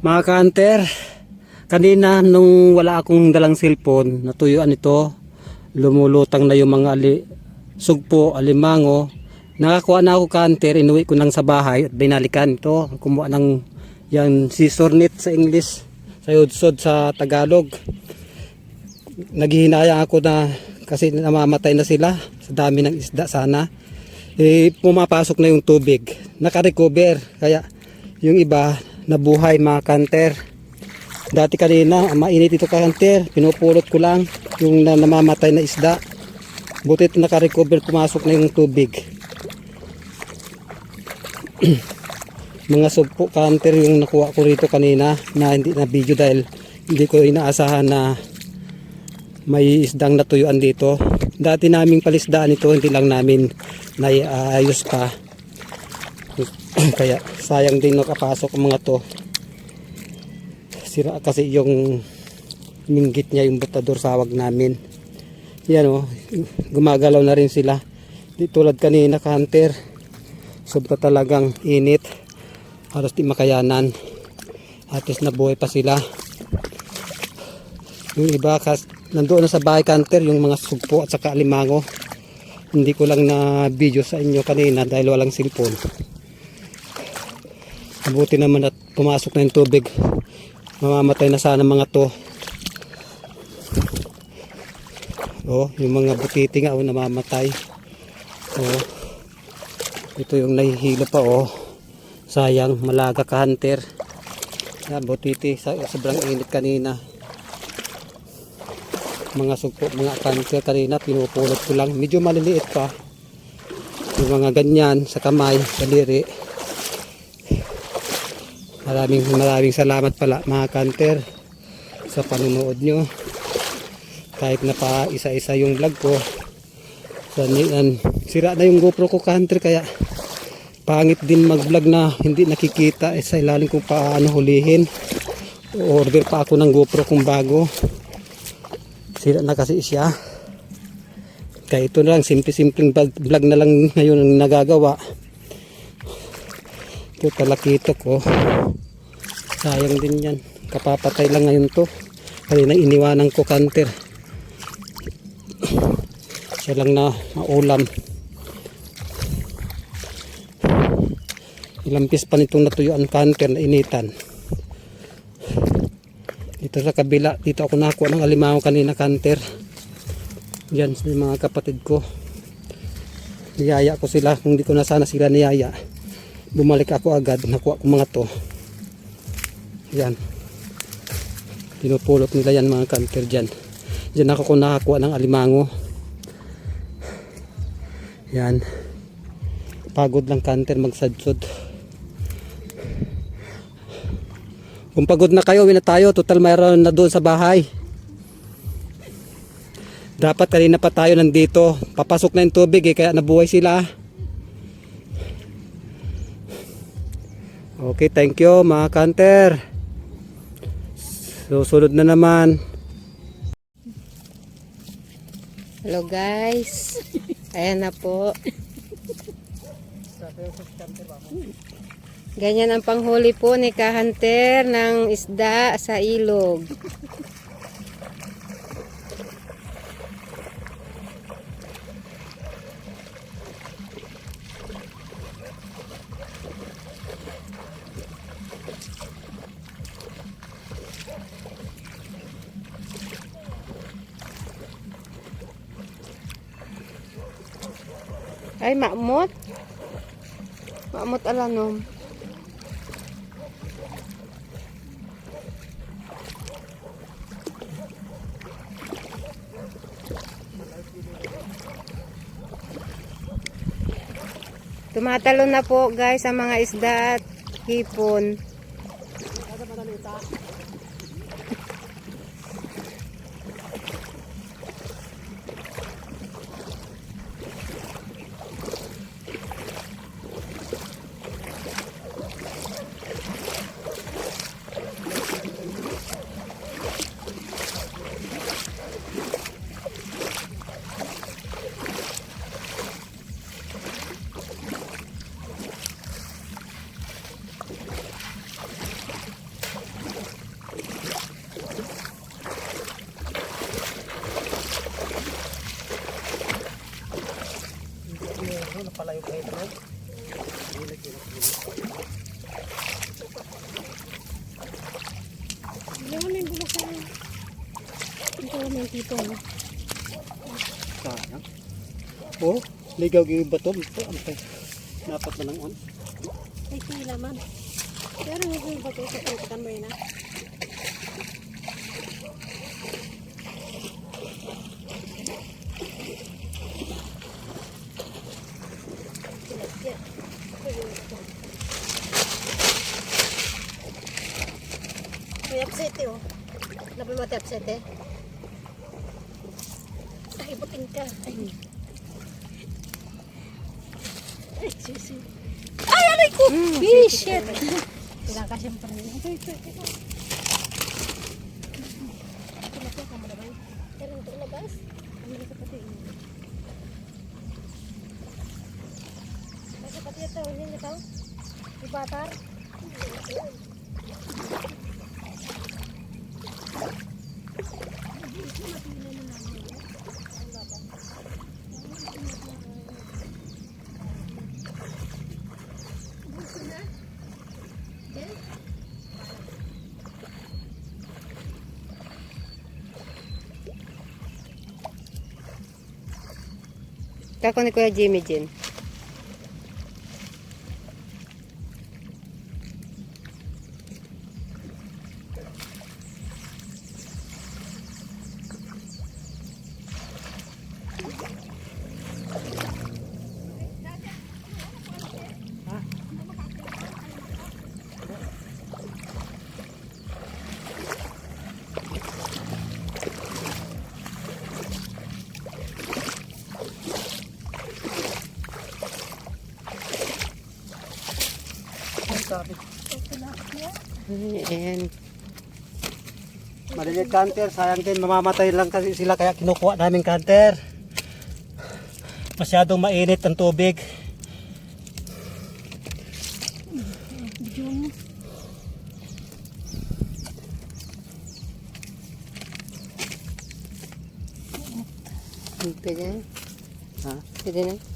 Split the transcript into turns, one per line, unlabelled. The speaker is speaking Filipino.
Mga ka-hunter, kanina nung wala akong dalang cellphone, natuyuan ito, lumulutang na yung mga ali, sugpo, alimango. Nakakuha na ako ka-hunter, inuwi ko nang sa bahay at binalikan ito. Kumuha ng yan, scissor net sa English, sa yudsod sa Tagalog. Naghihinayang ako na kasi namamatay na sila sa dami ng isda sana. Eh, pumapasok na yung tubig. Naka-recover. Kaya yung iba nabuhay mga kanter. Dati kanina, mainit ito kanter. Pinupulot ko lang yung na, namamatay na isda. Buti ito naka-recover, pumasok na yung tubig. Mga sugpo kanter yung nakuha ko rito kanina na hindi na video dahil hindi ko inaasahan na may isdang natuyuan dito. Dati naming palisdaan ito, hindi lang namin naiayos pa. Kaya sayang din nakapasok mga to. Sira kasi yung minggit niya yung botador sawag namin. Yan o, gumagalaw na rin sila. Di tulad kanina kanter. Sobra talagang init. Halos di makayanan. Least nabuhay pa sila. Yung iba kas nandoon na sa bahay kanter yung mga sugpo at saka alimango. Hindi ko lang na video sa inyo kanina dahil walang cellphone. Mabuti naman at pumasok na yung tubig. Mamamatay na sana mga to. Oh, yung mga butiti nga oh, namamatay. Oh. Ito yung nahihilo pa oh. Sayang, malaga ka hunter. Yan, butiti, sobrang init kanina mga sugpo, mga kanker kanina pinupulot ko lang medyo maliliit pa yung mga ganyan sa kamay, daliri maraming maraming salamat pala mga kanter sa panunood nyo. Kahit na pa isa-isa yung vlog ko. So, yan, sira na yung GoPro ko kanter kaya pangit din mag vlog na hindi nakikita. Eh, sa ilalim kung paano hulihin. Order pa ako ng GoPro kung bago. Sira na kasi siya. Kaya ito na lang simple-simpleng vlog vlog na lang ngayon ang nagagawa ito talakito ko. Sayang din yan. Kapapatay lang ngayon to. Kaya na iniwanan ko kanter. Siya lang na maulam. Ilang piece pa nitong natuyuan kanter na initan. Dito sa kabila dito ako nakakuha ng alimango kanina kanter. Yan sa mga kapatid ko. Niyaya ko sila. Kung di ko na sana sila niyaya bumalik ako agad nakuha ko mga to yan pinupulot nila yan mga kanter dyan dyan ako ko nakakuha ng alimango yan pagod lang kanter magsadsod Kung pagod na kayo, uwi na tayo. Total mayroon na doon sa bahay. Dapat kanina pa tayo nandito. Papasok na yung tubig eh, kaya nabuhay sila. Okay, thank you mga kanter. Susunod na naman.
Hello guys. Ayan na po. Ganyan ang panghuli po ni Kahunter ng isda sa ilog. Ay, maamot. Maamot alanom. Tumatalo na po guys ang mga isda at hipon.
Diyan mo na yung. Ito mo
yung tito. Sana. Oh, ligaw yung bato. Ito, ampay. Napat na lang on.
Ay, sila man. Pero yung bato sa pagkatan mo yun ah. May upset oh. Labi mo upset eh. Ay, buting ka. Ay. Ay, susi. Ay, aray ko! Mm, shit! Kailangan ka siyempre. Ito, ito, ito. Ito labas. Ano ka pati? Kasi pati ito, hindi niya
Jin. Ayan.
Malilit canter, sayang din mamamatay lang kasi sila kaya kinukuha namin canter. Masyadong mainit ang tubig.
Pwede na.
Ha?
Pwede na.